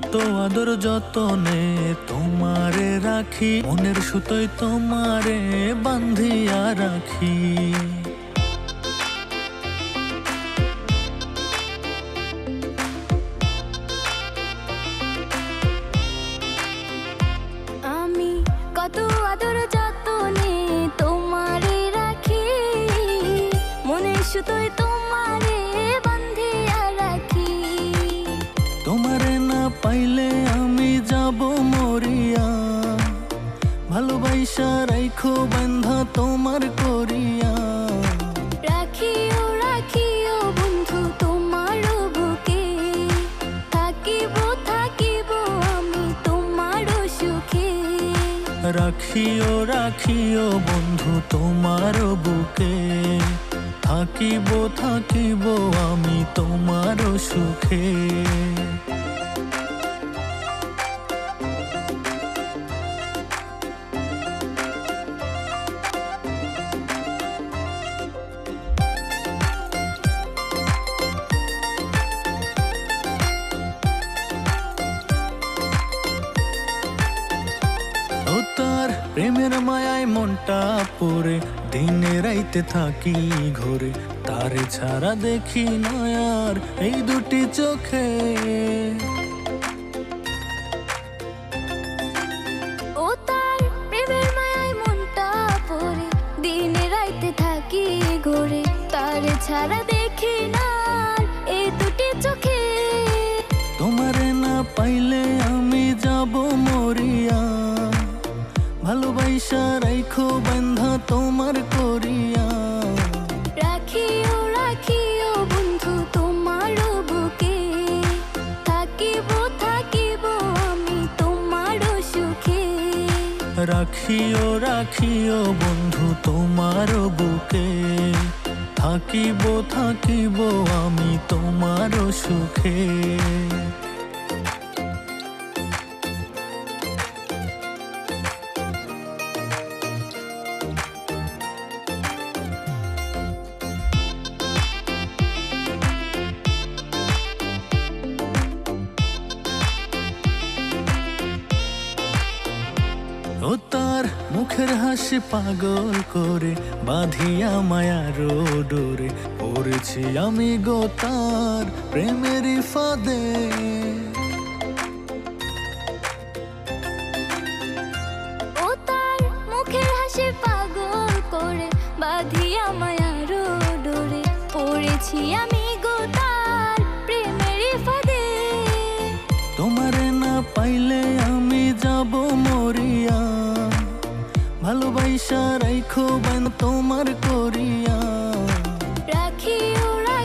কত আদর যতনে তোমারে রাখি মনের সুতোয় তোমারে বান্ধিয়া রাখি। ভালোবাসা রাইখো বান্ধা তোমার করিয়া। রাখিও রাখিও বন্ধু তোমার বুকে। থাকিব থাকিব আমি তোমার সুখে। রাখিও রাখিও বন্ধু তোমার বুকে। থাকিব থাকিব আমি তোমার সুখে। প্রেমের মায়ায় মনটা পরে দিনে রাইতে থাকি ঘরে। তারে ছাড়া দেখি না আর এই দুটি চোখে। ও তার প্রেমের মায়ায় মনটা পড়ে দিনে রাইতে থাকি ঘরে। তার ছাড়া দেখি না আর এই দুটি চোখে। তোমারে না পাইলে রাখিও রাখিও বন্ধু তোমার বুকে। থাকিব থাকিব আমি তোমার সুখে। ও তার মুখের হাসি পাগল করে বাঁধিয়া মায়ার ডোরে পড়েছি আমি গো তার প্রেমের ফাঁদে। ও তার মুখের হাসি পাগল করে বাঁধিয়া মায়ার ডোরে পড়েছি আমি ভালোবাসা রাইখো বান তোমার করিয়া।